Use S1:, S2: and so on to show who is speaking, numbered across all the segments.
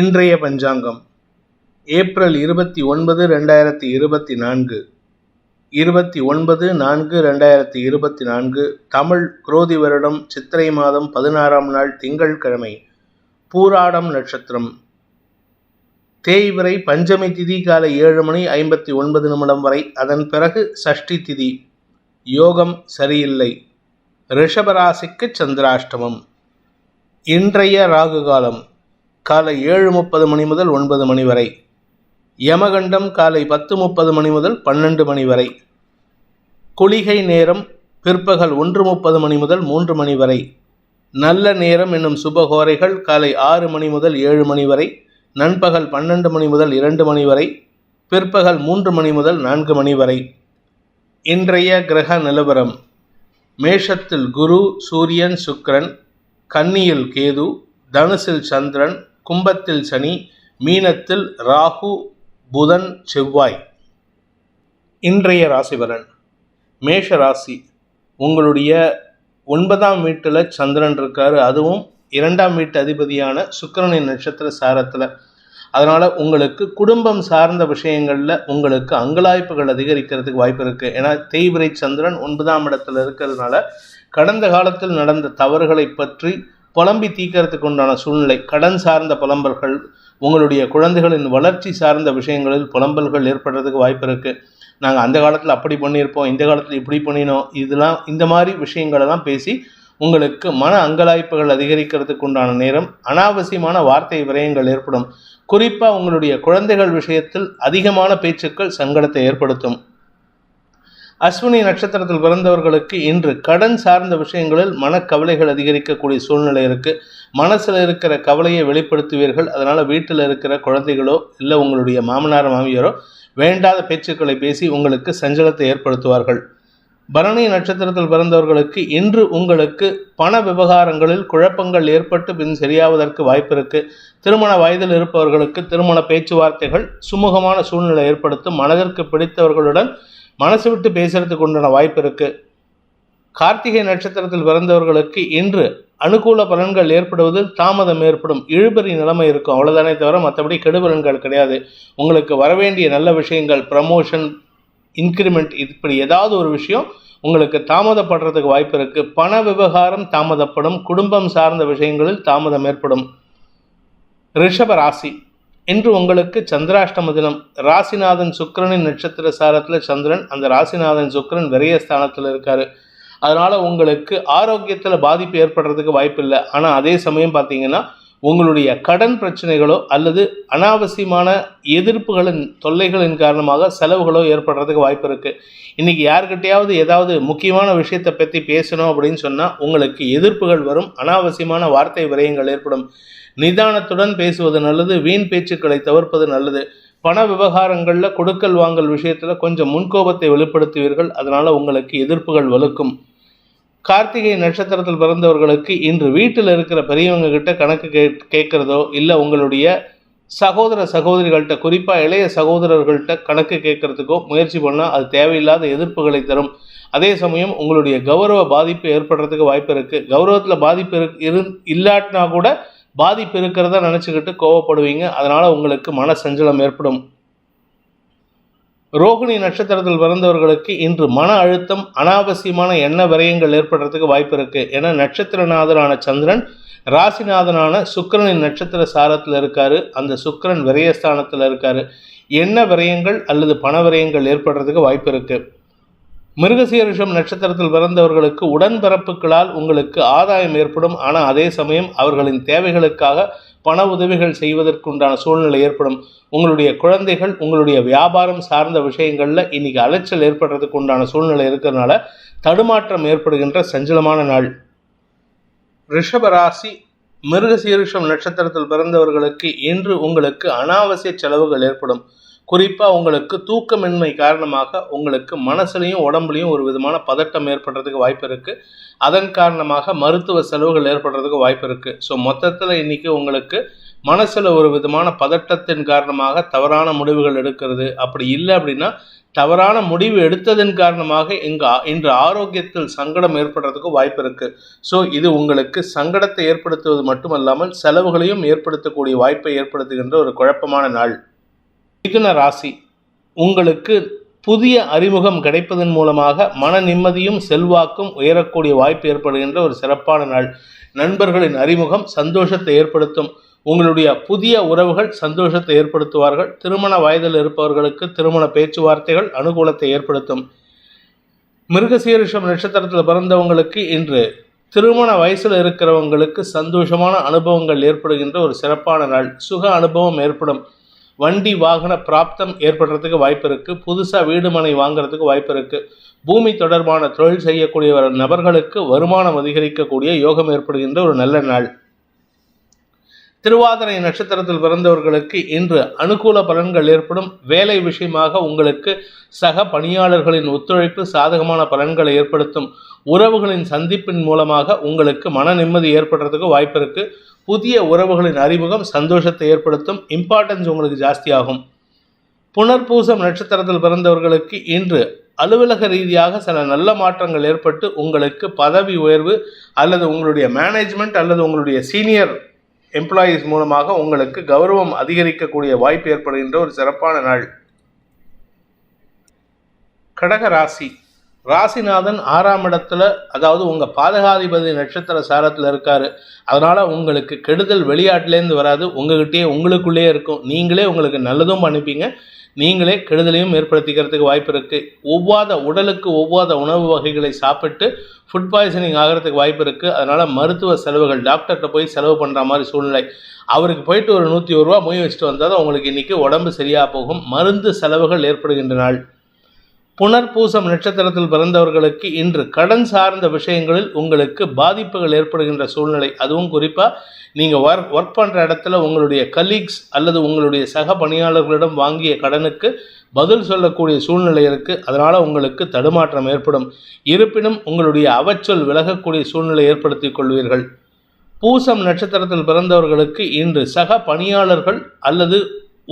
S1: இன்றைய பஞ்சாங்கம். ஏப்ரல் இருபத்தி ஒன்பது ரெண்டாயிரத்தி இருபத்தி நான்கு. இருபத்தி ஒன்பது நான்கு ரெண்டாயிரத்தி இருபத்தி நான்கு. தமிழ் குரோதி வருடம் சித்திரை மாதம் பதினாறாம் நாள் திங்கட்கிழமை பூராடம் நட்சத்திரம். தேய்விரை பஞ்சமி திதி காலை ஏழு மணி ஐம்பத்தி ஒன்பது நிமிடம் வரை. அதன் பிறகு சஷ்டி திதி. யோகம் சரியில்லை. ரிஷபராசிக்கு சந்திராஷ்டமம். இன்றைய ராகு காலம். காலை ஏழு முப்பது மணி முதல் ஒன்பது மணி வரை. யமகண்டம் காலை பத்து முப்பது மணி முதல் பன்னெண்டு மணி வரை. குளிகை நேரம் பிற்பகல் ஒன்று முப்பது மணி முதல் மூன்று மணி வரை. நல்ல நேரம் என்னும் சுபகோரைகள் காலை ஆறு மணி முதல் ஏழு மணி வரை. நண்பகல் பன்னெண்டு மணி முதல் இரண்டு மணி வரை. பிற்பகல் மூன்று மணி முதல் நான்கு மணி வரை. இன்றைய கிரக நிலவரம். மேஷத்தில் குரு சூரியன் சுக்ரன் கன்னியில் கேது தனுசில் சந்திரன் கும்பத்தில் சனி மீனத்தில் ராகு புதன் செவ்வாய். இன்றைய ராசிபலன் மேஷ ராசி உங்களுடைய ஒன்பதாம் வீட்டில் சந்திரன் இருக்காரு. அதுவும் இரண்டாம் வீட்டு அதிபதியான சுக்கரனின் நட்சத்திர சாரத்தில். அதனால் உங்களுக்கு குடும்பம் சார்ந்த விஷயங்களில் உங்களுக்கு அங்கலாய்ப்புகள் அதிகரிக்கிறதுக்கு வாய்ப்பு இருக்குது ஏன்னா தேய்பிரை சந்திரன் ஒன்பதாம் இடத்துல இருக்கிறதுனால கடந்த காலத்தில் நடந்த தவறுகளை பற்றி புலம்பி தீக்கிறதுக்கு உண்டான சூழ்நிலை கடன் சார்ந்த புலம்பல்கள் உங்களுடைய குழந்தைகளின் வளர்ச்சி சார்ந்த விஷயங்களில் புலம்பல்கள் ஏற்படுறதுக்கு வாய்ப்பு இருக்குது நாங்கள் அந்த காலத்தில் அப்படி பண்ணியிருப்போம் இந்த காலத்தில் இப்படி பண்ணினோம் இதெல்லாம் இந்த மாதிரி விஷயங்களெல்லாம் பேசி உங்களுக்கு மன அங்கலாய்ப்புகள் அதிகரிக்கிறதுக்கு உண்டான நேரம் அனாவசியமான வார்த்தை விரயங்கள் ஏற்படும். குறிப்பாக உங்களுடைய குழந்தைகள் விஷயத்தில் அதிகமான பேச்சுக்கள் சங்கடத்தை ஏற்படுத்தும். அஸ்வினி நட்சத்திரத்தில் பிறந்தவர்களுக்கு இன்று கடன் சார்ந்த விஷயங்களில் மனக்கவலைகள் அதிகரிக்கக்கூடிய சூழ்நிலை இருக்குது மனசில் இருக்கிற கவலையை வெளிப்படுத்துவீர்கள். அதனால் வீட்டில் இருக்கிற குழந்தைகளோ இல்லை உங்களுடைய மாமனார் மாமியாரோ வேண்டாத பேச்சுக்களை பேசி உங்களுக்கு சஞ்சலத்தை ஏற்படுத்துவார்கள். பரணி நட்சத்திரத்தில் பிறந்தவர்களுக்கு இன்று உங்களுக்கு பண விவகாரங்களில் குழப்பங்கள் ஏற்பட்டு பின் சரியாவதற்கு வாய்ப்பு இருக்கு. திருமண வயதில் இருப்பவர்களுக்கு திருமண பேச்சுவார்த்தைகள் சுமூகமான சூழ்நிலை ஏற்படுத்தும். மனதிற்கு பிடித்தவர்களுடன் மனசு விட்டு பேசுறதுக்கு உண்டான வாய்ப்பு இருக்கு. கார்த்திகை நட்சத்திரத்தில் பிறந்தவர்களுக்கு இன்று அனுகூல பலன்கள் ஏற்படுவதில் தாமதம் ஏற்படும். இழுபறி நிலைமை இருக்கும். அவ்வளோதானே தவிர மற்றபடி கெடுபலன்கள் கிடையாது. உங்களுக்கு வரவேண்டிய நல்ல விஷயங்கள் ப்ரமோஷன் இன்க்ரிமெண்ட் இப்படி ஏதாவது ஒரு விஷயம் உங்களுக்கு தாமதப்படுறதுக்கு வாய்ப்பு இருக்குது பண விவகாரம் தாமதப்படும். குடும்பம் சார்ந்த விஷயங்களில் தாமதம் ஏற்படும். ரிஷப ராசி. இன்று உங்களுக்கு சந்திராஷ்டம தினம் ராசிநாதன் சுக்கிரனின் நட்சத்திர சாரத்தில் சந்திரன் அந்த ராசிநாதன் சுக்கிரன் விரயஸ்தானத்தில் இருக்காரு. அதனால் உங்களுக்கு ஆரோக்கியத்தில் பாதிப்பு ஏற்படுறதுக்கு வாய்ப்பு இல்லை. ஆனால் அதே சமயம் பார்த்தீங்கன்னா உங்களுடைய கடன் பிரச்சனைகளோ அல்லது அனாவசியமான எதிர்ப்புகளின் தொல்லைகளின் காரணமாக செலவுகளோ ஏற்படுறதுக்கு வாய்ப்பு இருக்குது இன்றைக்கி யார்கிட்டையாவது ஏதாவது முக்கியமான விஷயத்தை பற்றி பேசணும் அப்படின்னு சொன்னால் உங்களுக்கு எதிர்ப்புகள் வரும் அனாவசியமான வார்த்தை விரயங்கள் ஏற்படும். நிதானத்துடன் பேசுவது நல்லது வீண் பேச்சுக்களை தவிர்ப்பது நல்லது. பண விவகாரங்களில் கொடுக்கல் வாங்கல் விஷயத்தில் கொஞ்சம் முன்கோபத்தை வெளிப்படுத்துவீர்கள் அதனால் உங்களுக்கு எதிர்ப்புகள் வலுக்கும். கார்த்திகை நட்சத்திரத்தில் பிறந்தவர்களுக்கு இன்று வீட்டில் இருக்கிற பெரியவங்க கிட்ட கணக்கு கே கேட்குறதோ இல்லை உங்களுடைய சகோதர சகோதரிகள்கிட்ட குறிப்பாக இளைய சகோதரர்கள்ட்ட கணக்கு கேட்கறதுக்கோ முயற்சி பண்ணால் அது தேவையில்லாத எதிர்ப்புகளை தரும். அதே சமயம் உங்களுடைய கௌரவ பாதிப்பு ஏற்படுறதுக்கு வாய்ப்பு இருக்குது கௌரவத்தில் பாதிப்பு இரு இரு இல்லாட்டினா கூட பாதிப்பு இருக்கிறதா நினச்சிக்கிட்டு கோவப்படுவீங்க. அதனால் உங்களுக்கு மன சஞ்சலம் ஏற்படும். ரோகிணி நட்சத்திரத்தில் பிறந்தவர்களுக்கு இன்று மன அழுத்தம் அனாவசியமான எண்ண விரயங்கள் ஏற்படுறதுக்கு வாய்ப்பு இருக்குது ஏன்னா நட்சத்திரநாதனான சந்திரன் ராசிநாதனான சுக்கரனின் நட்சத்திர சாரத்தில் இருக்காரு. அந்த சுக்கிரன் விரயஸ்தானத்தில் இருக்காரு. எண்ண விரயங்கள் அல்லது பண விரயங்கள் ஏற்படுறதுக்கு வாய்ப்பு இருக்குது மிருகசீரிஷம் நட்சத்திரத்தில் பிறந்தவர்களுக்கு உடன்பிறப்புகளால் உங்களுக்கு ஆதாயம் ஏற்படும். ஆனால் அதே சமயம் அவர்களின் தேவைகளுக்காக பண உதவிகள் செய்வதற்குண்டான சூழ்நிலை ஏற்படும். உங்களுடைய குழந்தைகள் உங்களுடைய வியாபாரம் சார்ந்த விஷயங்களில் இன்னைக்கு அலைச்சல் ஏற்படுறதுக்கு உண்டான சூழ்நிலை இருக்கிறதுனால தடுமாற்றம் ஏற்படுகின்ற சஞ்சலமான நாள். ரிஷபராசி மிருகசீரிஷம் நட்சத்திரத்தில் பிறந்தவர்களுக்கு இன்று உங்களுக்கு அனாவசிய செலவுகள் ஏற்படும். குறிப்பாக உங்களுக்கு தூக்கமின்மை காரணமாக உங்களுக்கு மனசுலையும் உடம்புலையும் ஒரு விதமான பதட்டம் ஏற்படுறதுக்கு வாய்ப்பு இருக்குது அதன் காரணமாக மருத்துவ செலவுகள் ஏற்படுறதுக்கு வாய்ப்பு இருக்குது ஸோ மொத்தத்தில் இன்றைக்கி உங்களுக்கு மனசில் ஒரு விதமான பதட்டத்தின் காரணமாக தவறான முடிவுகள் எடுக்கிறது. அப்படி இல்லை அப்படின்னா தவறான முடிவு எடுத்ததன் காரணமாக இங்கு இன்று ஆரோக்கியத்தில் சங்கடம் ஏற்படுறதுக்கு வாய்ப்பு இருக்குது ஸோ இது உங்களுக்கு சங்கடத்தை ஏற்படுத்துவது மட்டுமல்லாமல் செலவுகளையும் ஏற்படுத்தக்கூடிய வாய்ப்பை ஏற்படுத்துகின்ற ஒரு குழப்பமான நாள். மிதுன ராசி உங்களுக்கு புதிய அறிமுகம் கிடைப்பதன் மூலமாக மன நிம்மதியும் செல்வாக்கும் உயரக்கூடிய வாய்ப்பு ஏற்படுகின்ற ஒரு சிறப்பான நாள். நண்பர்களின் அறிமுகம் சந்தோஷத்தை ஏற்படுத்தும். உங்களுடைய புதிய உறவுகள் சந்தோஷத்தை ஏற்படுத்துவார்கள். திருமண வயதில் இருப்பவர்களுக்கு திருமண பேச்சுவார்த்தைகள் அனுகூலத்தை ஏற்படுத்தும். மிருகசீரிஷம் நட்சத்திரத்தில் பிறந்தவங்களுக்கு இன்று திருமண வயசில் இருக்கிறவங்களுக்கு சந்தோஷமான அனுபவங்கள் ஏற்படுகின்ற ஒரு சிறப்பான நாள். சுக அனுபவம் ஏற்படும். வண்டி வாகன பிராப்தம் ஏற்படுறதுக்கு வாய்ப்பு இருக்குது புதுசாக வீடு மனை வாங்குறதுக்கு வாய்ப்பு இருக்குது பூமி தொடர்பான தொழில் செய்யக்கூடிய நபர்களுக்கு வருமானம் அதிகரிக்கக்கூடிய யோகம் ஏற்படுகின்ற ஒரு நல்ல நாள். திருவாதிரை நட்சத்திரத்தில் பிறந்தவர்களுக்கு இன்று அனுகூல பலன்கள் ஏற்படும். வேலை விஷயமாக உங்களுக்கு சக பணியாளர்களின் ஒத்துழைப்பு சாதகமான பலன்களை ஏற்படுத்தும். உறவுகளின் சந்திப்பின் மூலமாக உங்களுக்கு மன நிம்மதி ஏற்படுறதுக்கு வாய்ப்பு இருக்குது புதிய உறவுகளின் அறிமுகம் சந்தோஷத்தை ஏற்படுத்தும் இம்பார்ட்டன்ஸ் உங்களுக்கு ஜாஸ்தியாகும். புனர்பூசம் நட்சத்திரத்தில் பிறந்தவர்களுக்கு இன்று அலுவலக ரீதியாக சில நல்ல மாற்றங்கள் ஏற்பட்டு உங்களுக்கு பதவி உயர்வு அல்லது உங்களுடைய மேனேஜ்மெண்ட் அல்லது உங்களுடைய சீனியர் எம்ப்ளாயீஸ் மூலமாக உங்களுக்கு கௌரவம் அதிகரிக்கக்கூடிய வாய்ப்பு ஏற்படுகின்ற ஒரு சிறப்பான நாள். கடக ராசி. ராசிநாதன் ஆறாம் இடத்துல அதாவது உங்கள் பாதகாதிபதி நட்சத்திர சாரத்தில் இருக்கார். அதனால் உங்களுக்கு கெடுதல் வெளியாட்டிலேருந்து வராது. உங்ககிட்டயே உங்களுக்குள்ளேயே இருக்கும். நீங்களே உங்களுக்கு நல்லதும் பண்ணிப்பீங்க நீங்களே கெடுதலையும் ஏற்படுத்திக்கிறதுக்கு வாய்ப்பு இருக்குது ஒவ்வாத உடலுக்கு ஒவ்வாத உணவு வகைகளை சாப்பிட்டு ஃபுட் பாய்சனிங் ஆகிறதுக்கு வாய்ப்பு இருக்குது அதனால் மருத்துவ செலவுகள் டாக்டர்கிட்ட போய் செலவு பண்ணுற மாதிரி சூழ்நிலை. அவருக்கு போயிட்டு ஒரு நூற்றி ஒரு ரூபா மொய் வச்சுட்டு வந்தால் தான் உங்களுக்கு இன்றைக்கி உடம்பு சரியாக போகும். மருந்து செலவுகள் ஏற்படுகின்ற நாள். புனர்பூசம் நட்சத்திரத்தில் பிறந்தவர்களுக்கு இன்று கடன் சார்ந்த விஷயங்களில் உங்களுக்கு பாதிப்புகள் ஏற்படுகின்ற சூழ்நிலை. அதுவும் குறிப்பாக நீங்கள் ஒர்க் ஒர்க் பண்ணுற இடத்துல உங்களுடைய கலீக்ஸ் அல்லது உங்களுடைய சக பணியாளர்களிடம் வாங்கிய கடனுக்கு பதில் சொல்லக்கூடிய சூழ்நிலை இருக்குது அதனால் உங்களுக்கு தடுமாற்றம் ஏற்படும். இருப்பினும் உங்களுடைய அவச்சொல் விலகக்கூடிய சூழ்நிலை ஏற்படுத்திக் கொள்வீர்கள். பூசம் நட்சத்திரத்தில் பிறந்தவர்களுக்கு இன்று சக பணியாளர்கள் அல்லது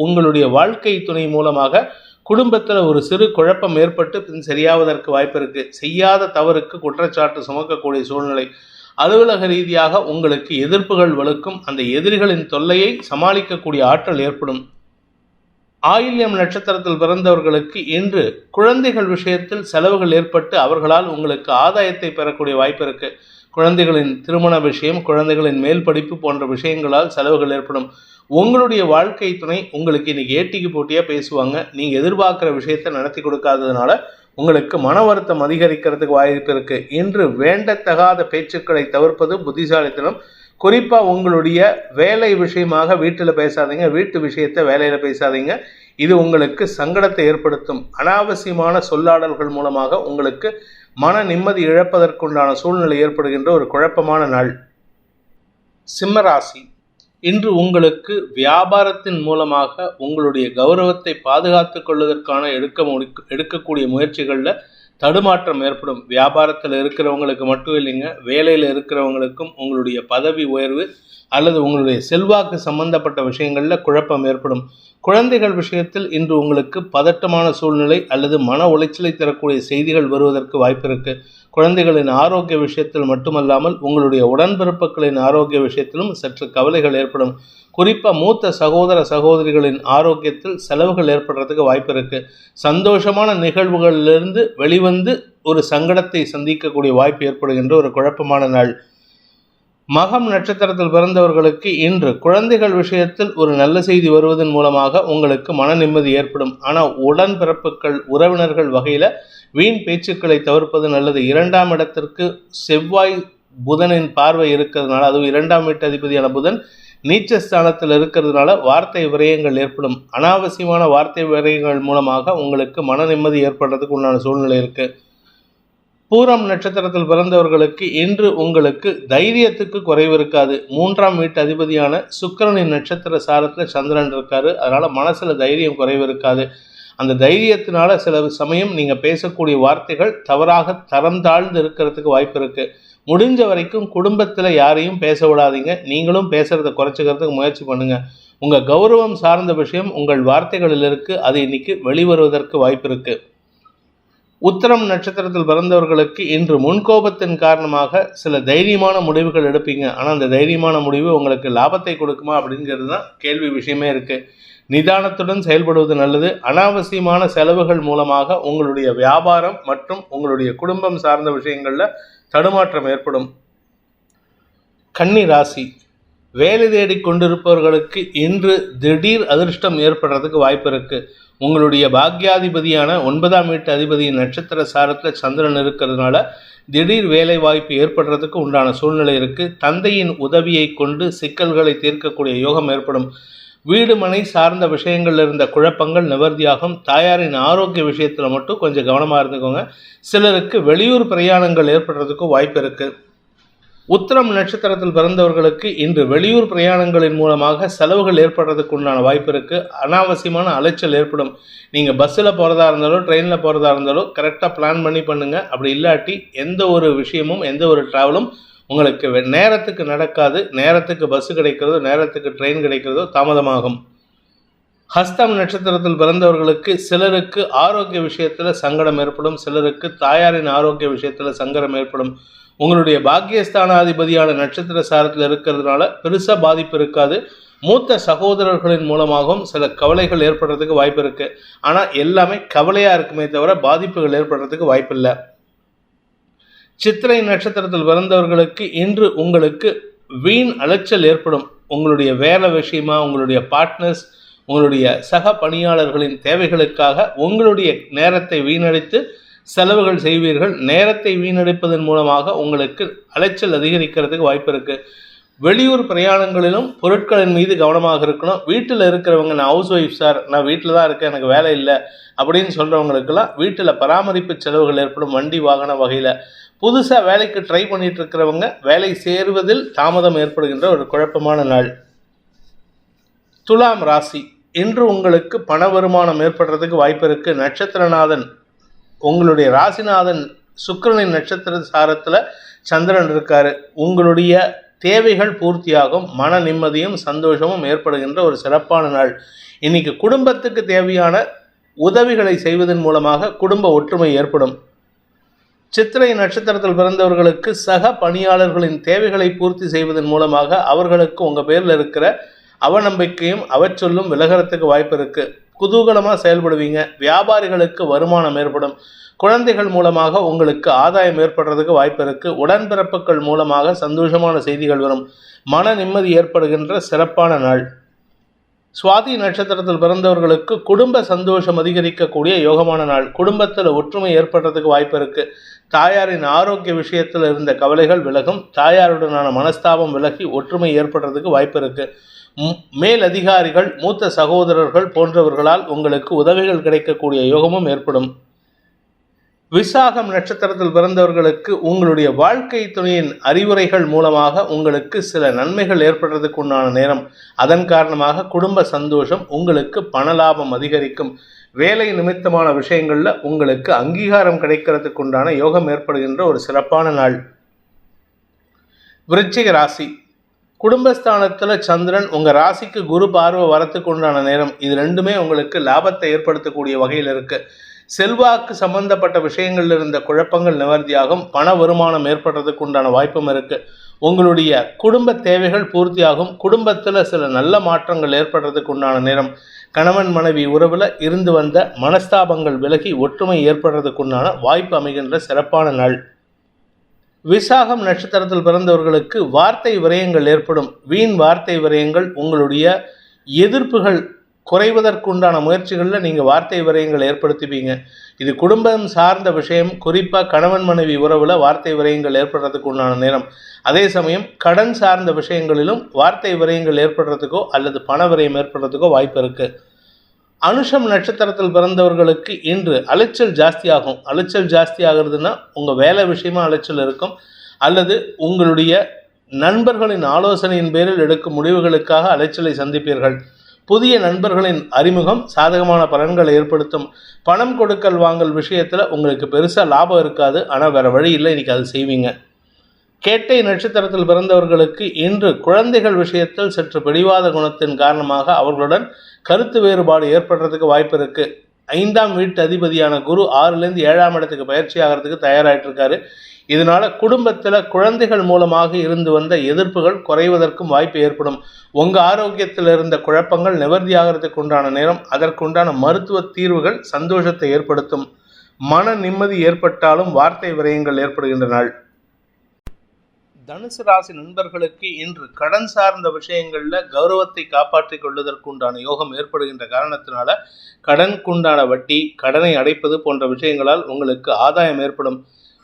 S1: உங்களுடைய வாழ்க்கை துணை மூலமாக குடும்பத்தில் ஒரு சிறு குழப்பம் ஏற்பட்டு பின் சரியாவதற்கு வாய்ப்பு இருக்குது செய்யாத தவறுக்கு குற்றச்சாட்டு சுமக்கக்கூடிய சூழ்நிலை. அலுவலக ரீதியாக உங்களுக்கு எதிர்ப்புகள் வலுக்கும் அந்த எதிரிகளின் தொல்லையை சமாளிக்கக்கூடிய ஆற்றல் ஏற்படும். ஆயில்யம் நட்சத்திரத்தில் பிறந்தவர்களுக்கு இன்று குழந்தைகள் விஷயத்தில் செலவுகள் ஏற்பட்டு அவர்களால் உங்களுக்கு ஆதாயத்தை பெறக்கூடிய வாய்ப்பு இருக்குது குழந்தைகளின் திருமண விஷயம் குழந்தைகளின் மேல் படிப்பு போன்ற விஷயங்களால் செலவுகள் ஏற்படும். உங்களுடைய வாழ்க்கை துணை உங்களுக்கு இன்னைக்கு ஏட்டிக்கு போட்டியாக பேசுவாங்க. நீங்கள் எதிர்பார்க்குற விஷயத்த நடத்தி கொடுக்காததுனால உங்களுக்கு மன வருத்தம் அதிகரிக்கிறதுக்கு வாய்ப்பு இருக்கு. இன்று வேண்டத்தகாத பேச்சுக்களை தவிர்ப்பது புத்திசாலித்தனம். குறிப்பாக உங்களுடைய வேலை விஷயமாக வீட்டில் பேசாதீங்க. வீட்டு விஷயத்தை வேலையில் பேசாதீங்க. இது உங்களுக்கு சங்கடத்தை ஏற்படுத்தும். அனாவசியமான சொல்லாடல்கள் மூலமாக உங்களுக்கு மன நிம்மதி இழப்பதற்குண்டான சூழ்நிலை ஏற்படுகின்ற ஒரு குழப்பமான நாள். சிம்மராசி இன்று உங்களுக்கு வியாபாரத்தின் மூலமாக உங்களுடைய கௌரவத்தை பாதுகாத்து கொள்வதற்கான எடுக்க எடுக்கக்கூடிய முயற்சிகளில் தடுமாற்றம் ஏற்படும். வியாபாரத்தில் இருக்கிறவங்களுக்கு மட்டும் இல்லைங்க வேலையில் இருக்கிறவங்களுக்கும் உங்களுடைய பதவி உயர்வு அல்லது உங்களுடைய செல்வாக்கு சம்பந்தப்பட்ட விஷயங்களில் குழப்பம் ஏற்படும். குழந்தைகள் விஷயத்தில் இன்று உங்களுக்கு பதட்டமான சூழ்நிலை அல்லது மன உளைச்சலை தரக்கூடிய செய்திகள் வருவதற்கு வாய்ப்பிருக்கு குழந்தைகளின் ஆரோக்கிய விஷயத்தில் மட்டுமல்லாமல் உங்களுடைய உடன்பிறப்புகளின் ஆரோக்கிய விஷயத்திலும் சற்று கவலைகள் ஏற்படும். குறிப்பாக மூத்த சகோதர சகோதரிகளின் ஆரோக்கியத்தில் செலவுகள் ஏற்படுறதுக்கு வாய்ப்பு இருக்கு. சந்தோஷமான நிகழ்வுகளிலிருந்து வெளிவந்து ஒரு சங்கடத்தை சந்திக்கக்கூடிய வாய்ப்பு ஏற்படுகின்ற ஒரு குழப்பமான நாள். மகம் நட்சத்திரத்தில் பிறந்தவர்களுக்கு இன்று குழந்தைகள் விஷயத்தில் ஒரு நல்ல செய்தி வருவதன் மூலமாக உங்களுக்கு மன நிம்மதி ஏற்படும். ஆனால் உடன்பிறப்புகள் உறவினர்கள் வகையில் வீண் பேச்சுக்களை தவிர்ப்பது நல்லது. இரண்டாம் இடத்திற்கு செவ்வாய் புதனின் பார்வை இருக்கிறதுனால அதுவும் இரண்டாம் வீட்டு அதிபதியான புதன் நீச்ச ஸ்தானத்தில் இருக்கிறதுனால வார்த்தை விரயங்கள் ஏற்படும். அனாவசியமான வார்த்தை விரயங்கள் மூலமாக உங்களுக்கு மன நிம்மதி ஏற்படுறதுக்கு உண்டான சூழ்நிலை இருக்குது பூரம் நட்சத்திரத்தில் பிறந்தவர்களுக்கு இன்று உங்களுக்கு தைரியத்துக்கு குறைவு இருக்காது. மூன்றாம் வீட்டு அதிபதியான சுக்கரனின் நட்சத்திர சாரத்தில் சந்திரன் இருக்காரு. அதனால மனசுல தைரியம் குறைவு இருக்காது. அந்த தைரியத்தினால சில சமயம் நீங்கள் பேசக்கூடிய வார்த்தைகள் தவறாக தரம் தாழ்ந்து இருக்கிறதுக்கு வாய்ப்பு இருக்குது முடிஞ்ச வரைக்கும் குடும்பத்தில் யாரையும் பேச விடாதீங்க. நீங்களும் பேசுகிறத குறைச்சிக்கிறதுக்கு முயற்சி பண்ணுங்கள் உங்கள் கௌரவம் சார்ந்த விஷயம் உங்கள் வார்த்தைகளில் இருக்குது அது இன்னைக்கு வெளிவருவதற்கு வாய்ப்பு இருக்குது உத்தரம் நட்சத்திரத்தில் பிறந்தவர்களுக்கு இன்று முன்கோபத்தின் காரணமாக சில தைரியமான முடிவுகள் எடுப்பீங்க. ஆனால் அந்த தைரியமான முடிவு உங்களுக்கு லாபத்தை கொடுக்குமா அப்படிங்கிறது தான் கேள்வி விஷயமே இருக்குது நிதானத்துடன் செயல்படுவது நல்லது. அனாவசியமான செலவுகள் மூலமாக உங்களுடைய வியாபாரம் மற்றும் உங்களுடைய குடும்பம் சார்ந்த விஷயங்களில் தடுமாற்றம் ஏற்படும். கன்னி ராசி. வேலை தேடி கொண்டிருப்பவர்களுக்கு இன்று திடீர் அதிர்ஷ்டம் ஏற்படுறதுக்கு வாய்ப்பு இருக்குது உங்களுடைய பாக்யாதிபதியான ஒன்பதாம் வீட்டு அதிபதியின் நட்சத்திர சாரத்தில் சந்திரன் இருக்கிறதுனால திடீர் வேலை வாய்ப்பு ஏற்படுறதுக்கு உண்டான சூழ்நிலை இருக்குது தந்தையின் உதவியை கொண்டு சிக்கல்களை தீர்க்கக்கூடிய யோகம் ஏற்படும். வீடு மனை சார்ந்த விஷயங்களில் இருந்த குழப்பங்கள் நிவர்த்தியாகும். தாயாரின் ஆரோக்கிய விஷயத்தில் மட்டும் கொஞ்சம் கவனமாக இருந்துக்கோங்க. சிலருக்கு வெளியூர் பிரயாணங்கள் ஏற்படுறதுக்கும் வாய்ப்பு இருக்குது உத்திரம் நட்சத்திரத்தில் பிறந்தவர்களுக்கு இன்று வெளியூர் பிரயாணங்களின் மூலமாக செலவுகள் ஏற்படுறதுக்கு உண்டான வாய்ப்பு இருக்குது அனாவசியமான அலைச்சல் ஏற்படும். நீங்கள் பஸ்ஸில் போகிறதா இருந்தாலோ ட்ரெயினில் போகிறதா இருந்தாலோ கரெக்டாக பிளான் பண்ணி பண்ணுங்கள் அப்படி இல்லாட்டி எந்த ஒரு விஷயமும் எந்த ஒரு ட்ராவலும் உங்களுக்கு வெ- நேரத்துக்கு நடக்காது. நேரத்துக்கு பஸ் கிடைக்கிறதோ நேரத்துக்கு ட்ரெயின் கிடைக்கிறதோ தாமதமாகும். ஹஸ்தம் நட்சத்திரத்தில் பிறந்தவர்களுக்கு சிலருக்கு ஆரோக்கிய விஷயத்தில் சங்கடம் ஏற்படும். சிலருக்கு தாயாரின் ஆரோக்கிய விஷயத்தில் சங்கடம் ஏற்படும். உங்களுடைய பாக்கியஸ்தானாதிபதியான நட்சத்திர சாரத்தில் இருக்கிறதுனால பெருசாக பாதிப்பு இருக்காது. மூத்த சகோதரர்களின் மூலமாகவும் சில கவலைகள் ஏற்படுறதுக்கு வாய்ப்பு இருக்குது ஆனால் எல்லாமே கவலையாக இருக்குமே தவிர பாதிப்புகள் ஏற்படுறதுக்கு வாய்ப்பில்லை. சித்திரை நட்சத்திரத்தில் பிறந்தவர்களுக்கு இன்று உங்களுக்கு வீண் அலைச்சல் ஏற்படும். உங்களுடைய வேலை விஷயமா உங்களுடைய பார்ட்னர்ஸ் உங்களுடைய சக பணியாளர்களின் தேவைகளுக்காக உங்களுடைய நேரத்தை வீணடித்து செலவுகள் செய்வீர்கள். நேரத்தை வீணடிப்பதன் மூலமாக உங்களுக்கு அலைச்சல் அதிகரிக்கிறதுக்கு வாய்ப்பு இருக்கு. வெளியூர் பிரயாணங்களிலும் பொருட்களின் மீது கவனமாக இருக்கணும். வீட்டில் இருக்கிறவங்க நான் ஹவுஸ் ஒய்ஃப் சார் நான் வீட்டில் தான் இருக்கேன் எனக்கு வேலை இல்லை அப்படின்னு சொல்கிறவங்களுக்கெல்லாம் வீட்டில் பராமரிப்பு செலவுகள் ஏற்படும். வண்டி வாகன வகையில். புதுசாக வேலைக்கு ட்ரை பண்ணிட்டு இருக்கிறவங்க வேலை சேருவதில் தாமதம் ஏற்படுகின்ற ஒரு குழப்பமான நாள். துலாம் ராசி. இன்று உங்களுக்கு பண வருமானம் ஏற்படுறதுக்கு வாய்ப்பு இருக்குது நட்சத்திரநாதன் உங்களுடைய ராசிநாதன் சுக்கிரனின் நட்சத்திர சாரத்தில் சந்திரன் இருக்காரு. உங்களுடைய தேவைகள் பூர்த்தியாகும் மன நிம்மதியும் சந்தோஷமும் ஏற்படுகின்ற ஒரு சிறப்பான நாள். இன்னைக்கு குடும்பத்துக்கு தேவையான உதவிகளை செய்வதன் மூலமாக குடும்ப ஒற்றுமை ஏற்படும். சித்திரை நட்சத்திரத்தில் பிறந்தவர்களுக்கு சக பணியாளர்களின் தேவைகளை பூர்த்தி செய்வதன் மூலமாக அவர்களுக்கு உங்கள் பேரில் இருக்கிற அவநம்பிக்கையும் அவச்சொல்லும் விலகிறதுக்கு வாய்ப்பு இருக்குது குதூகலமாக செயல்படுவீங்க. வியாபாரிகளுக்கு வருமானம் ஏற்படும். குழந்தைகள் மூலமாக உங்களுக்கு ஆதாயம் ஏற்படுறதுக்கு வாய்ப்பு இருக்கு. உடன்பிறப்புகள் மூலமாக சந்தோஷமான செய்திகள் வரும். மன நிம்மதி ஏற்படுகின்ற சிறப்பான நாள். சுவாதி நட்சத்திரத்தில் பிறந்தவர்களுக்கு குடும்ப சந்தோஷம் அதிகரிக்கக்கூடிய யோகமான நாள். குடும்பத்தில் ஒற்றுமை ஏற்படுறதுக்கு வாய்ப்பு இருக்கு. தாயாரின் ஆரோக்கிய விஷயத்தில் இருந்த கவலைகள் விலகும். தாயாருடனான மனஸ்தாபம் விலகி ஒற்றுமை ஏற்படுறதுக்கு வாய்ப்பு இருக்குது மேலதிகாரிகள் மேல் அதிகாரிகள் மூத்த சகோதரர்கள் போன்றவர்களால் உங்களுக்கு உதவிகள் கிடைக்கக்கூடிய யோகமும் ஏற்படும். விசாகம் நட்சத்திரத்தில் பிறந்தவர்களுக்கு உங்களுடைய வாழ்க்கை துணையின் அறிவுரைகள் மூலமாக உங்களுக்கு சில நன்மைகள் ஏற்படுறதுக்கு உண்டான நேரம். அதன் காரணமாக குடும்ப சந்தோஷம் உங்களுக்கு பண லாபம் அதிகரிக்கும். வேலை நிமித்தமான விஷயங்களில் உங்களுக்கு அங்கீகாரம் கிடைக்கிறதுக்கு உண்டான யோகம் ஏற்படுகின்ற ஒரு சிறப்பான நாள். விருச்சிக ராசி. குடும்பஸ்தானத்தில் சந்திரன் உங்கள் ராசிக்கு குரு பார்வை வரத்துக்கு உண்டான நேரம். இது ரெண்டுமே உங்களுக்கு லாபத்தை ஏற்படுத்தக்கூடிய வகையில் இருக்குது செல்வாக்கு சம்பந்தப்பட்ட விஷயங்களில் இருந்த குழப்பங்கள் நிவர்த்தியாகும். பண வருமானம் ஏற்படுறதுக்கு உண்டான வாய்ப்பும் இருக்குது உங்களுடைய குடும்ப தேவைகள் பூர்த்தியாகும். குடும்பத்தில் சில நல்ல மாற்றங்கள் ஏற்படுறதுக்கு உண்டான நேரம். கணவன் மனைவி உறவில் இருந்து வந்த மனஸ்தாபங்கள் விலகி ஒற்றுமை ஏற்படுறதுக்கு உண்டான வாய்ப்பு அமைகின்ற சிறப்பான நாள். விசாகம் நட்சத்திரத்தில் பிறந்தவர்களுக்கு வார்த்தை விரயங்கள் ஏற்படும். வீண் வார்த்தை விரயங்கள் உங்களுடைய எதிர்ப்புகள் குறைவதற்குண்டான முயற்சிகளில் நீங்கள் வார்த்தை விரயங்கள் ஏற்படுத்திப்பீங்க. இது குடும்பம் சார்ந்த விஷயம். குறிப்பாக கணவன் மனைவி உறவில் வார்த்தை விரயங்கள் ஏற்படுறதுக்கு உண்டான நேரம். அதே சமயம் கடன் சார்ந்த விஷயங்களிலும் வார்த்தை விரயங்கள் ஏற்படுறதுக்கோ அல்லது பண விரயம் ஏற்படுறதுக்கோ வாய்ப்பு இருக்குது அனுஷம் நட்சத்திரத்தில் பிறந்தவர்களுக்கு இன்று அலைச்சல் ஜாஸ்தியாகும். அலைச்சல் ஜாஸ்தி ஆகிறதுனா உங்கள் வேலை விஷயமா அலைச்சல் இருக்கும். அல்லது உங்களுடைய நண்பர்களின் ஆலோசனையின் பேரில் எடுக்கும் முடிவுகளுக்காக அலைச்சலை சந்திப்பீர்கள். புதிய நண்பர்களின் அறிமுகம் சாதகமான பலன்களை ஏற்படுத்தும். பணம் கொடுக்கல் வாங்கல் விஷயத்தில் உங்களுக்கு பெருசாக லாபம் இருக்காது. ஆனால் வேறு வழி இல்லை. இன்னைக்கு அது செய்வீங்க. கேட்டை நட்சத்திரத்தில் பிறந்தவர்களுக்கு இன்று குழந்தைகள் விஷயத்தில் சற்று பிடிவாத குணத்தின் காரணமாக அவர்களுடன் கருத்து வேறுபாடு ஏற்படுறதுக்கு வாய்ப்பு இருக்கு. ஐந்தாம் வீட்டு அதிபதியான குரு ஆறுலேருந்து ஏழாம் இடத்துக்கு பயிற்சி ஆகிறதுக்கு தயாராகிட்டு இருக்காரு இதனால குடும்பத்தில் குழந்தைகள் மூலமாக இருந்து வந்த எதிர்ப்புகள் குறைவதற்கும் வாய்ப்பு ஏற்படும். உங்க ஆரோக்கியத்தில் இருந்த குழப்பங்கள் நிவர்த்தியாகிறதுக்கு உண்டான நேரம் அதற்குண்டான மருத்துவ தீர்வுகள் சந்தோஷத்தை ஏற்படுத்தும். மன நிம்மதி ஏற்பட்டாலும் வார்த்தை விரயங்கள் ஏற்படுகின்ற நாள் தனுசு ராசி நண்பர்களுக்கு இன்று கடன் சார்ந்த விஷயங்களில் கௌரவத்தை காப்பாற்றிக் கொள்வதற்குண்டான யோகம் ஏற்படுகின்ற காரணத்தினால கடனுக்குண்டான வட்டி கடனை அடைப்பது போன்ற விஷயங்களால் உங்களுக்கு ஆதாயம் ஏற்படும்.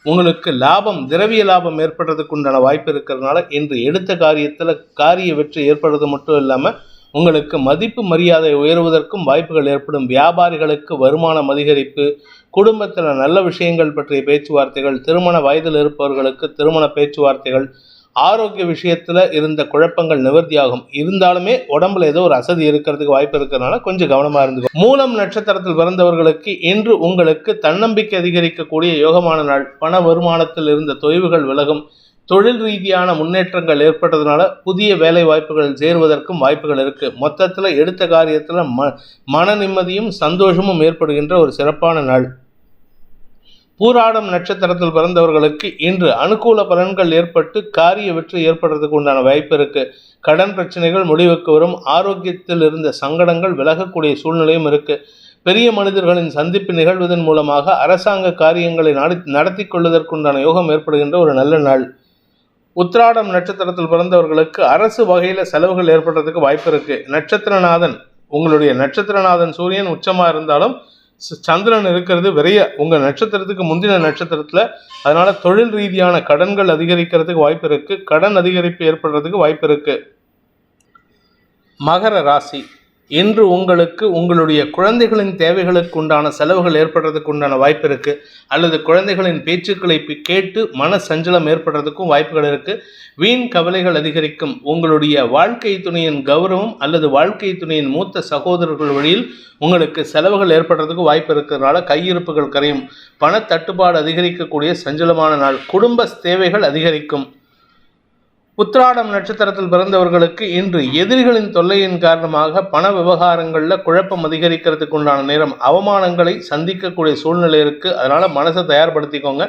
S1: உங்களுக்கு லாபம் திரவிய லாபம் ஏற்படுறதுக்குண்டான வாய்ப்பு இருக்கிறதுனால இன்று எடுத்த காரியத்தில் காரிய வெற்றி ஏற்படுறது மட்டும் இல்லாமல் உங்களுக்கு மதிப்பு மரியாதை உயர்வதற்கும் வாய்ப்புகள் ஏற்படும். வியாபாரிகளுக்கு வருமானம் அதிகரிப்பு குடும்பத்தில் நல்ல விஷயங்கள் பற்றிய பேச்சுவார்த்தைகள் திருமண வயதில் இருப்பவர்களுக்கு திருமண பேச்சுவார்த்தைகள் ஆரோக்கிய விஷயத்தில் இருந்த குழப்பங்கள் நிவர்த்தியாகும். இருந்தாலுமே உடம்புல ஏதோ ஒரு அசதி இருக்கிறதுக்கு வாய்ப்பு இருக்கிறதுனால கொஞ்சம் கவனமாக இருந்து மூலம் நட்சத்திரத்தில் பிறந்தவர்களுக்கு இன்று உங்களுக்கு தன்னம்பிக்கை அதிகரிக்கக்கூடிய யோகமான நாள். பண வருமானத்தில் இருந்த தொய்வுகள் விலகும். தொழில் ரீதியான முன்னேற்றங்கள் ஏற்பட்டதுனால புதிய வேலை வாய்ப்புகள் சேருவதற்கும் வாய்ப்புகள் இருக்கு. மொத்தத்தில் எடுத்த காரியத்தில் ம மன நிம்மதியும் சந்தோஷமும் ஏற்படுகின்ற ஒரு சிறப்பான நாள். பூராடம் நட்சத்திரத்தில் பிறந்தவர்களுக்கு இன்று அனுகூல பலன்கள் ஏற்பட்டு காரிய வெற்றி ஏற்படுறதுக்கு உண்டான வாய்ப்பு இருக்கு. கடன் பிரச்சனைகள் முடிவுக்கு வரும். ஆரோக்கியத்தில் இருந்த சங்கடங்கள் விலகக்கூடிய சூழ்நிலையும் இருக்கு. பெரிய மனிதர்களின் சந்திப்பு நிகழ்வதன் மூலமாக அரசாங்க காரியங்களை நடத்தி கொள்வதற்குண்டான யோகம் ஏற்படுகின்ற ஒரு நல்ல நாள். உத்ராடம் நட்சத்திரத்தில் பிறந்தவர்களுக்கு அரசு வகையில் செலவுகள் ஏற்படுறதுக்கு வாய்ப்பு இருக்கு. நட்சத்திரநாதன் உங்களுடைய நட்சத்திரநாதன் சூரியன் உச்சமாக இருந்தாலும் சந்திரன் இருக்கிறது விரைய உங்கள் நட்சத்திரத்துக்கு முந்தின நட்சத்திரத்தில் அதனால தொழில் ரீதியான கடன்கள் அதிகரிக்கிறதுக்கு வாய்ப்பு இருக்கு. கடன் அதிகரிப்பு ஏற்படுறதுக்கு வாய்ப்பு இருக்கு. மகர ராசி இன்று உங்களுக்கு உங்களுடைய குழந்தைகளின் தேவைகளுக்கு உண்டான செலவுகள் ஏற்படுறதுக்கு உண்டான வாய்ப்பு இருக்கு. அல்லது குழந்தைகளின் பேச்சுக்களை கேட்டு மன சஞ்சலம் ஏற்படுறதுக்கும் வாய்ப்புகள் இருக்கு. வீண் கவலைகள் அதிகரிக்கும். உங்களுடைய வாழ்க்கை துணையின் கௌரவம் அல்லது வாழ்க்கை துணையின் மூத்த சகோதரர்கள் வழியில் உங்களுக்கு செலவுகள் ஏற்படுறதுக்கு வாய்ப்பு இருக்கிறதுனால கையிருப்புகள் கரையும். பண தட்டுப்பாடு அதிகரிக்கக்கூடிய சஞ்சலமான நாள். குடும்ப தேவைகள் அதிகரிக்கும். உத்திராடம் நட்சத்திரத்தில் பிறந்தவர்களுக்கு இன்று எதிரிகளின் தொல்லையின் காரணமாக பண விவகாரங்களில் குழப்பம் அதிகரிக்கிறதுக்கு உண்டான நேரம். அவமானங்களை சந்திக்கக்கூடிய சூழ்நிலை இருக்குது அதனால் மனசை தயார்படுத்திக்கோங்க.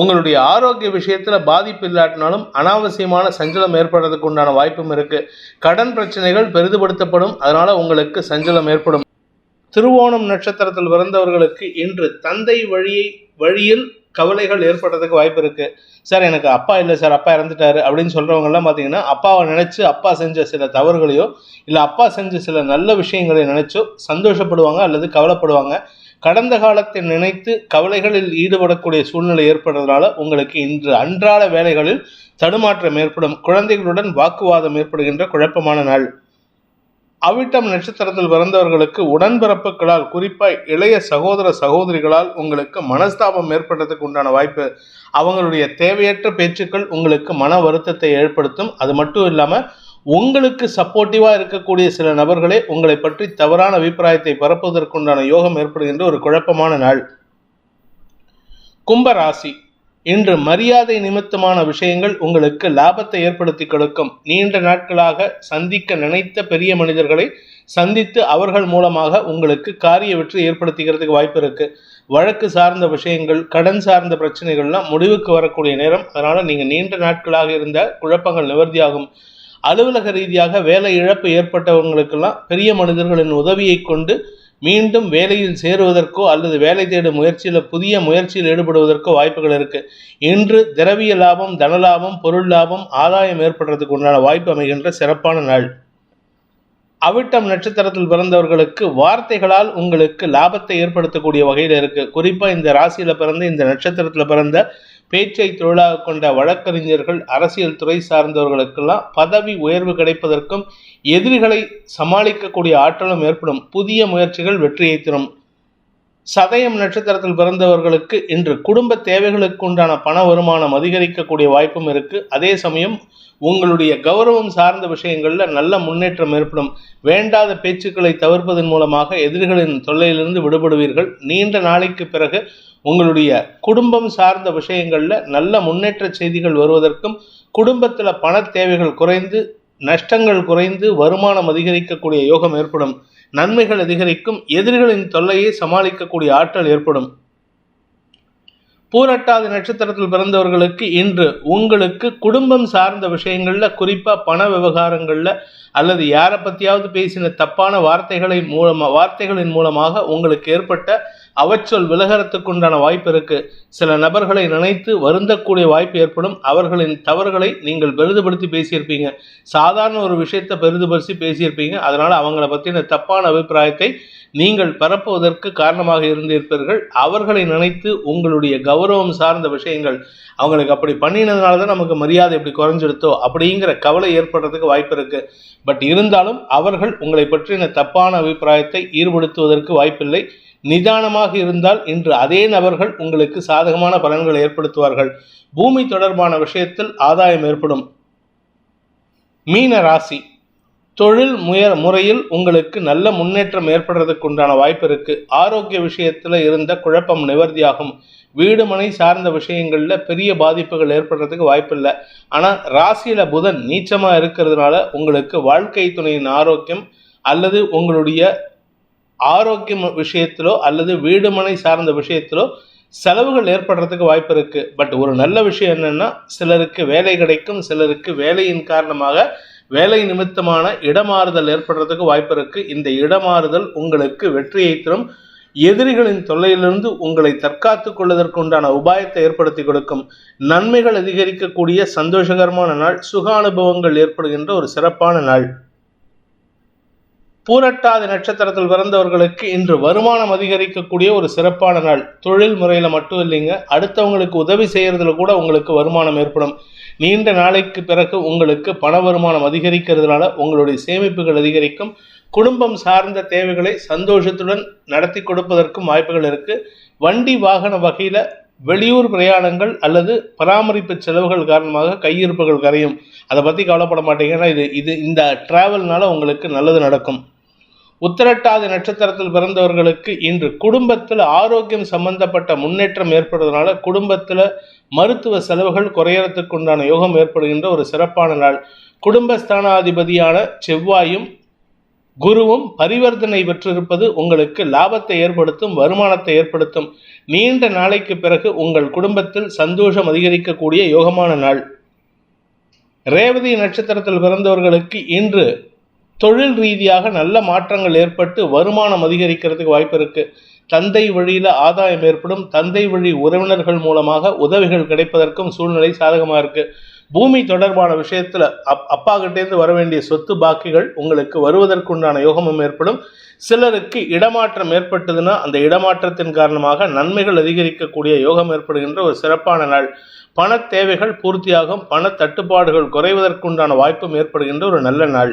S1: உங்களுடைய ஆரோக்கிய விஷயத்தில் பாதிப்பு இல்லாட்டினாலும் அனாவசியமான சஞ்சலம் ஏற்படுறதுக்கு உண்டான வாய்ப்பும் இருக்குது கடன் பிரச்சனைகள் பெரிதுபடுத்தப்படும். அதனால் உங்களுக்கு சஞ்சலம் ஏற்படும். திருவோணம் நட்சத்திரத்தில் பிறந்தவர்களுக்கு இன்று தந்தை வழியை வழியில் கவலைகள் ஏற்படுறதுக்கு வாய்ப்பு இருக்கு. சார் எனக்கு அப்பா இல்லை சார் அப்பா இறந்துட்டாரு அப்படின்னு சொல்றவங்கலாம் பார்த்தீங்கன்னா அப்பாவை நினைச்சு அப்பா செஞ்ச சில தவறுகளையோ இல்லை அப்பா செஞ்ச சில நல்ல விஷயங்களை நினைச்சோ சந்தோஷப்படுவாங்க அல்லது கவலைப்படுவாங்க. கடந்த காலத்தை நினைத்து கவலைகளில் ஈடுபடக்கூடிய சூழ்நிலை ஏற்படுறதுனால உங்களுக்கு இன்று அன்றாட வேலைகளில் தடுமாற்றம் ஏற்படும். குழந்தைகளுடன் வாக்குவாதம் ஏற்படுகின்ற குழப்பமான நாள். அவிட்டம் நட்சத்திரத்தில் பிறந்தவர்களுக்கு உடன்பிறப்புகளால் குறிப்பாக இளைய சகோதர சகோதரிகளால் உங்களுக்கு மனஸ்தாபம் ஏற்படுறதுக்கு உண்டான வாய்ப்பு. அவங்களுடைய தேவையற்ற பேச்சுக்கள் உங்களுக்கு மன வருத்தத்தை ஏற்படுத்தும். அது மட்டும் இல்லாமல் உங்களுக்கு சப்போர்ட்டிவாக இருக்கக்கூடிய சில நபர்களே உங்களை பற்றி தவறான அபிப்பிராயத்தை பரப்புவதற்குண்டான யோகம் ஏற்படுகின்ற ஒரு குழப்பமான நாள். கும்பராசி இன்று மரியாதை நிமித்தமான விஷயங்கள் உங்களுக்கு லாபத்தை ஏற்படுத்தி கொடுக்கும். நீண்ட நாட்களாக சந்திக்க நினைத்த பெரிய மனிதர்களை சந்தித்து அவர்கள் மூலமாக உங்களுக்கு காரிய வெற்றி ஏற்படுத்திக்கிறதுக்கு வாய்ப்பு இருக்கு. வழக்கு சார்ந்த விஷயங்கள் கடன் சார்ந்த பிரச்சனைகள்லாம் முடிவுக்கு வரக்கூடிய நேரம். அதனால நீங்க நீண்ட நாட்களாக இருந்த குழப்பங்கள் நிவர்த்தியாகும். அலுவலக ரீதியாக வேலை இழப்பு ஏற்பட்டவங்களுக்கெல்லாம் பெரிய மனிதர்களின் உதவியை கொண்டு மீண்டும் வேலையில் சேருவதற்கோ அல்லது வேலை தேடும் முயற்சியில் புதிய முயற்சியில் ஈடுபடுவதற்கோ வாய்ப்புகள் இருக்குது இன்று திரவிய லாபம் தனலாபம் பொருள் லாபம் ஆதாயம் ஏற்படுறதுக்கு உண்டான வாய்ப்பு அமைகின்ற சிறப்பான நாள். அவிட்டம் நட்சத்திரத்தில் பிறந்தவர்களுக்கு வார்த்தைகளால் உங்களுக்கு லாபத்தை ஏற்படுத்தக்கூடிய வகையில் இருக்கு. குறிப்பாக இந்த ராசியில் பிறந்த இந்த நட்சத்திரத்தில் பிறந்த பேச்சை தொழிலாக கொண்ட வழக்கறிஞர்கள் அரசியல் துறை சார்ந்தவர்களுக்கெல்லாம் பதவி உயர்வு கிடைப்பதற்கும் எதிரிகளை சமாளிக்கக்கூடிய ஆற்றலும் ஏற்படும். புதிய முயற்சிகள் வெற்றியை தரும். சதயம் நட்சத்திரத்தில் பிறந்தவர்களுக்கு இன்று குடும்ப தேவைகளுக்கு உண்டான பண வருமானம் அதிகரிக்கக்கூடிய வாய்ப்பும் இருக்கு. அதே சமயம் உங்களுடைய கௌரவம் சார்ந்த விஷயங்களில் நல்ல முன்னேற்றம் ஏற்படும். வேண்டாத பேச்சுக்களை தவிர்ப்பதன் மூலமாக எதிரிகளின் தொல்லையிலிருந்து விடுபடுவீர்கள். நீண்ட நாளைக்கு பிறகு உங்களுடைய குடும்பம் சார்ந்த விஷயங்களில் நல்ல முன்னேற்ற செய்திகள் வருவதற்கும் குடும்பத்தில் பண தேவைகள் குறைந்து நஷ்டங்கள் குறைந்து வருமானம் அதிகரிக்கக்கூடிய யோகம் ஏற்படும். நன்மைகள் அதிகரிக்கும். எதிரிகளின் தொல்லையை சமாளிக்கக்கூடிய ஆற்றல் ஏற்படும். பூரட்டாதி நட்சத்திரத்தில் பிறந்தவர்களுக்கு இன்று உங்களுக்கு குடும்பம் சார்ந்த விஷயங்களில் குறிப்பாக பண விவகாரங்களில் அல்லது யாரை பற்றியாவது பேசின தப்பான வார்த்தைகளை மூலமாக வார்த்தைகளின் மூலமாக உங்களுக்கு ஏற்பட்ட அவச்சொல் விலகறத்துக்குண்டான வாய்ப்பு இருக்குது சில நபர்களை நினைத்து வருந்தக்கூடிய வாய்ப்பு ஏற்படும். அவர்களின் தவறுகளை நீங்கள் பெரிதுபடுத்தி பேசியிருப்பீங்க. சாதாரண ஒரு விஷயத்தை பெரிதுபடுத்தி பேசியிருப்பீங்க. அதனால் அவங்கள பற்றின தப்பான அபிப்பிராயத்தை நீங்கள் பரப்புவதற்கு காரணமாக இருந்திருப்பீர்கள். அவர்களை நினைத்து உங்களுடைய கௌரவம் சார்ந்த விஷயங்கள் அவங்களுக்கு அப்படி பண்ணினதுனால தான் நமக்கு மரியாதை இப்படி குறைஞ்சிடுத்தோ அப்படிங்கிற கவலை ஏற்படுறதுக்கு வாய்ப்பு இருக்கு. பட் இருந்தாலும் அவர்கள் உங்களை பற்றின தப்பான அபிப்பிராயத்தை ஈடுபடுத்துவதற்கு வாய்ப்பில்லை. நிதானமாக இருந்தால் இன்று அதே நபர்கள் உங்களுக்கு சாதகமான பலன்களை ஏற்படுத்துவார்கள். பூமி தொடர்பான விஷயத்தில் ஆதாயம் ஏற்படும். மீன ராசி. தொழில் முய முறையில் உங்களுக்கு நல்ல முன்னேற்றம் ஏற்படுறதுக்கு உண்டான வாய்ப்பு இருக்கு. ஆரோக்கிய விஷயத்துல இருந்த குழப்பம் நிவர்த்தியாகும். வீடு மனை சார்ந்த விஷயங்கள்ல பெரிய பாதிப்புகள் ஏற்படுறதுக்கு வாய்ப்பு இல்லை. ஆனா ராசியில புதன் நீச்சமா இருக்கிறதுனால உங்களுக்கு வாழ்க்கை துணையின் ஆரோக்கியம் அல்லது உங்களுடைய ஆரோக்கியம் விஷயத்திலோ அல்லது வீடு மனை சார்ந்த விஷயத்திலோ செலவுகள் ஏற்படுறதுக்கு வாய்ப்பு இருக்கு. பட் ஒரு நல்ல விஷயம் என்னன்னா சிலருக்கு வேலை கிடைக்கும் சிலருக்கு வேலையின் காரணமாக வேலை நிமித்தமான இடமாறுதல் ஏற்படுறதுக்கு வாய்ப்பு இருக்கு. இந்த இடமாறுதல் உங்களுக்கு வெற்றியை தரும். எதிரிகளின் தொல்லையிலிருந்து உங்களை தற்காத்துக் கொள்வதற்குண்டான உபாயத்தை ஏற்படுத்தி கொடுக்கும். நன்மைகள் அதிகரிக்கக்கூடிய சந்தோஷகரமான நாள் சுக அனுபவங்கள் ஏற்படுகின்ற ஒரு சிறப்பான நாள். பூரட்டாதி நட்சத்திரத்தில் பிறந்தவர்களுக்கு இன்று வருமானம் அதிகரிக்கக்கூடிய ஒரு சிறப்பான நாள். தொழில் முறையில் மட்டும் இல்லைங்க அடுத்தவங்களுக்கு உதவி செய்கிறதுல கூட உங்களுக்கு வருமானம் ஏற்படும். நீண்ட நாளைக்கு பிறகு உங்களுக்கு பண வருமானம் அதிகரிக்கிறதுனால உங்களுடைய சேமிப்புகள் அதிகரிக்கும். குடும்பம் சார்ந்த தேவைகளை சந்தோஷத்துடன் நடத்தி கொடுப்பதற்கும் வாய்ப்புகள் இருக்குது வண்டி வாகன வகையில் வெளியூர் பிரயாணங்கள் அல்லது பராமரிப்பு செலவுகள் காரணமாக கையிருப்புகள் கரையும். அதை பற்றி கவலைப்பட மாட்டீங்கன்னா இது இது இந்த ட்ராவல்னால உங்களுக்கு நல்லது நடக்கும். உத்திரட்டாதி நட்சத்திரத்தில் பிறந்தவர்களுக்கு இன்று குடும்பத்தில் ஆரோக்கியம் சம்பந்தப்பட்ட முன்னேற்றம் ஏற்படுறதுனால குடும்பத்தில் மருத்துவ செலவுகள் குறையறதுக்கு உண்டான யோகம் ஏற்படுகின்ற ஒரு சிறப்பான நாள். குடும்பஸ்தானாதிபதியான செவ்வாயும் குருவும் பரிவர்த்தனை பெற்றிருப்பது உங்களுக்கு லாபத்தை ஏற்படுத்தும் வருமானத்தை ஏற்படுத்தும். நீண்ட நாளைக்கு பிறகு உங்கள் குடும்பத்தில் சந்தோஷம் அதிகரிக்கக்கூடிய யோகமான நாள். ரேவதி நட்சத்திரத்தில் பிறந்தவர்களுக்கு இன்று தொழில் ரீதியாக நல்ல மாற்றங்கள் ஏற்பட்டு வருமானம் அதிகரிக்கிறதுக்கு வாய்ப்பு இருக்கு. தந்தை வழியில் ஆதாயம் ஏற்படும். தந்தை வழி உறவினர்கள் மூலமாக உதவிகள் கிடைப்பதற்கும் சூழ்நிலை சாதகமாக இருக்கு. பூமி தொடர்பான விஷயத்தில் அப் அப்பா கிட்டேருந்து வர வேண்டிய சொத்து பாக்கிகள் உங்களுக்கு வருவதற்குண்டான யோகமும் ஏற்படும். சிலருக்கு இடமாற்றம் ஏற்பட்டதுன்னா அந்த இடமாற்றத்தின் காரணமாக நன்மைகள் அதிகரிக்கக்கூடிய யோகம் ஏற்படுகின்ற ஒரு சிறப்பான நாள். பண தேவைகள் பூர்த்தியாகும். பண தட்டுப்பாடுகள் குறைவதற்குண்டான வாய்ப்பும் ஏற்படுகின்ற ஒரு நல்ல நாள்.